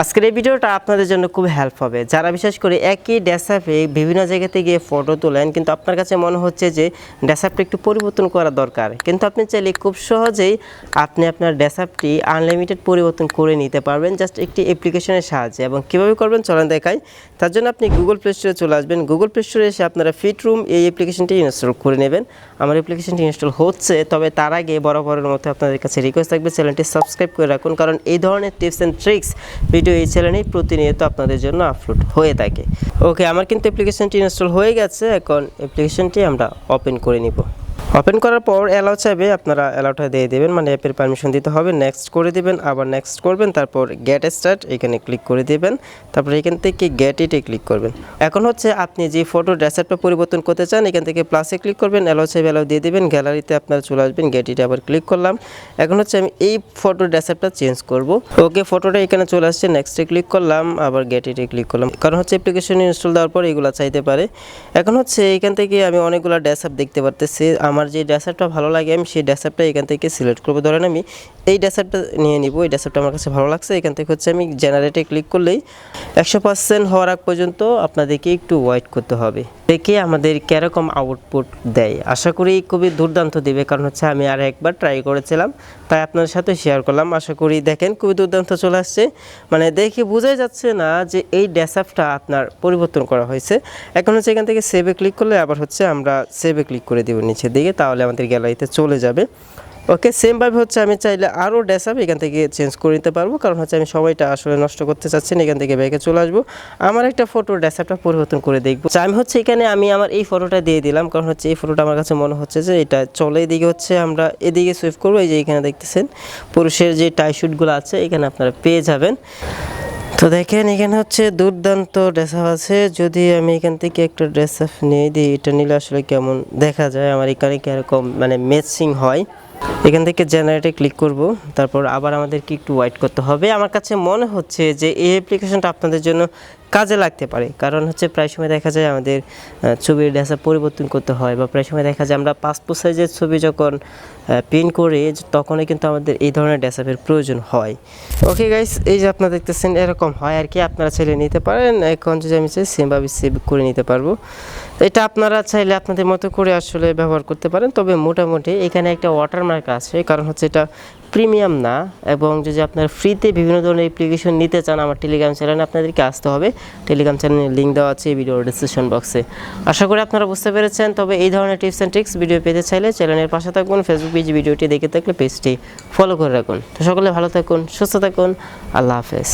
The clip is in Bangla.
আজকের এই ভিডিওটা আপনাদের জন্য খুব হেল্প হবে। যারা বিশেষ করে একই ড্যাসঅ্যাপে বিভিন্ন জায়গাতে গিয়ে ফটো তোলেন, কিন্তু আপনার কাছে মনে হচ্ছে যে ড্যাসঅ্যাপটা একটু পরিবর্তন করা দরকার, কিন্তু আপনি চাইলে খুব সহজেই আপনি আপনার ড্যাসঅ্যাপটি আনলিমিটেড পরিবর্তন করে নিতে পারবেন জাস্ট একটি অ্যাপ্লিকেশনের সাহায্যে। এবং কীভাবে করবেন চলেন দেখাই। তার জন্য আপনি গুগল প্লে স্টোরে চলে আসবেন। গুগল প্লে স্টোরে এসে আপনারা ফিট রুম এই অ্যাপ্লিকেশনটি ইনস্টল করে নেবেন। আমার অ্যাপ্লিকেশনটি ইনস্টল হচ্ছে, তবে তার আগে বরাবরের মতো আপনাদের কাছে রিকোয়েস্ট থাকবে চ্যানেলটি সাবস্ক্রাইব করে রাখুন, কারণ এই ধরনের টিপস অ্যান্ড ট্রিক্স ভিডিও এই চ্যানেলে প্রতিনিয়ত আপনাদের জন্য আপলোড হয়ে থাকে। ওকে আমার কিন্তু অ্যাপ্লিকেশনটি ইনস্টল হয়ে গেছে। এখন অ্যাপ্লিকেশনটি আমরা ওপেন করে নিব। ওপেন করার পর অ্যালাউ চাইবে, আপনারা অ্যালাউটা দিয়ে দেবেন মানে অ্যাপের পারমিশন দিতে হবে নেক্সট করে দেবেন, আবার নেক্সট করবেন, তারপর গেট স্টার্ট এখানে ক্লিক করে দেবেন, তারপর এখান থেকে গেট ইটে ক্লিক করবেন। এখন হচ্ছে আপনি যে ফটো ড্রেসআপটা পরিবর্তন করতে চান, এখান থেকে প্লাসে ক্লিক করবেন অ্যালাউ চাইবে অ্যালাউ দিয়ে দেবেন গ্যালারিতে আপনারা চলে আসবেন গেট ইটে আবার ক্লিক করলাম। এখন হচ্ছে আমি এই ফটো ড্রেসআপটা চেঞ্জ করব। ওকে ফটোটা এখানে চলে আসছে নেক্সটে ক্লিক করলাম, আবার গেট ইটে ক্লিক করলাম। কারণ হচ্ছে অ্যাপ্লিকেশন ইনস্টল দেওয়ার পর এগুলো চাইতে পারে। এখন হচ্ছে এখান থেকে আমি অনেকগুলো ড্রেসআপ দেখতে পারতেছি, আমার যে ড্রেসআপটা ভালো লাগে, আমি সেই ড্রেসআপটা এখান থেকে সিলেক্ট করব। ধরেন আমি এই ড্রেসআপটা নিয়ে নিব, এই ড্রেসআপটা আমার কাছে ভালো লাগছে। এখান থেকে হচ্ছে আমি জেনারেটে ক্লিক করলেই একশো পার্সেন্ট হওয়ার আগ পর্যন্ত আপনাদেরকে একটু ওয়েট করতে হবে। দেখে আমাদের কীরকম আউটপুট দেয়। আশা করি খুবই দুর্দান্ত দেবে, কারণ হচ্ছে আমি আর একবার ট্রাই করেছিলাম। তাই আপনার সাথে শেয়ার করলাম। আশা করি দেখেন খুবই দুর্দান্ত চলে আসছে। মানে দেখে বোঝাই যাচ্ছে না যে এই ড্যাসআপটা আপনার পরিবর্তন করা হয়েছে। এখন হচ্ছে এখান থেকে সেভে ক্লিক করলে আবার হচ্ছে আমরা সেভে ক্লিক করে দেবো নিচের দিকে। তাহলে আমাদের গ্যালারিতে চলে যাবে। ওকে সেমভাবে হচ্ছে, আমি চাইলে আরও ড্যাসআপ এখান থেকে চেঞ্জ করে নিতে পারব। কারণ হচ্ছে আমি সময়টা আসলে নষ্ট করতে চাচ্ছি না, এখান থেকে ব্যাগে চলে আসব। আমার একটা ফটো ড্যাসআপটা পরিবর্তন করে দেখব। আমি হচ্ছে এখানে, আমি আমার এই ফটোটা দিয়ে দিলাম। কারণ হচ্ছে এই ফটোটা আমার কাছে মনে হচ্ছে যে এটা চলে, এদিকে হচ্ছে আমরা এদিকে সুইফট করব। এই যে এখানে দেখতেছেন, পুরুষের যে টাই শুটগুলো আছে, এখানে আপনারা পেয়ে যাবেন। তো দেখেন, এখানে হচ্ছে দুর্দান্ত ড্রেস আপ আছে। যদি আমি এখান থেকে একটা ড্রেস আপ নিয়ে দিই, এটা নিলে আসলে কেমন দেখা যায়? আমার এখানে কীরকম মানে ম্যাচিং হয়। এখান থেকে জেনারেটে ক্লিক করব, তারপর আবার আমাদেরকে একটু ওয়াইট করতে হবে। আমার কাছে মনে হচ্ছে যে এই অ্যাপ্লিকেশনটা আপনাদের জন্য কাজে লাগতে পারে। কারণ হচ্ছে প্রায় সময় দেখা যায় আমাদের ছবির ড্রেসআপ পরিবর্তন করতে হয় বা প্রায় সময় দেখা যায় আমরা পাসপোর্ট সাইজের ছবি যখন প্রিন্ট করি তখনই কিন্তু আমাদের এই ধরনের ড্রেসআপের প্রয়োজন হয়। ওকে গাইস এই যে আপনারা দেখতেছেন এরকম হয় আর কি। আপনারা চাইলে নিতে পারেন। এখন যদি আমি চাই সেমভাবে সেভ করে নিতে পারব। এটা আপনারা চাইলে আপনাদের মতো করে আসলে ব্যবহার করতে পারেন। তবে মোটামুটি এখানে একটা ওয়াটারমার্ক আছে। কারণ হচ্ছে এটা প্রিমিয়াম না। এবং যদি আপনার ফ্রিতে বিভিন্ন ধরনের অ্যাপ্লিকেশন নিতে চান আমার টেলিগ্রাম চ্যানেলে আপনাদেরকে আসতে হবে। টেলিগ্রাম চ্যানেলের লিঙ্ক দেওয়া আছে, এই ভিডিও ডিসক্রিপশন বক্সে আশা করি আপনারা বুঝতে পেরেছেন, তবে এই ধরনের টিপস অ্যান্ড ট্রিক্স ভিডিও পেতে চাইলে চ্যানেলের পাশে থাকুন ফেসবুক পেজ ভিডিওটি দেখে থাকলে পেজটি ফলো করে রাখুন। তো সকলে ভালো থাকুন, সুস্থ থাকুন, আল্লাহ হাফেজ।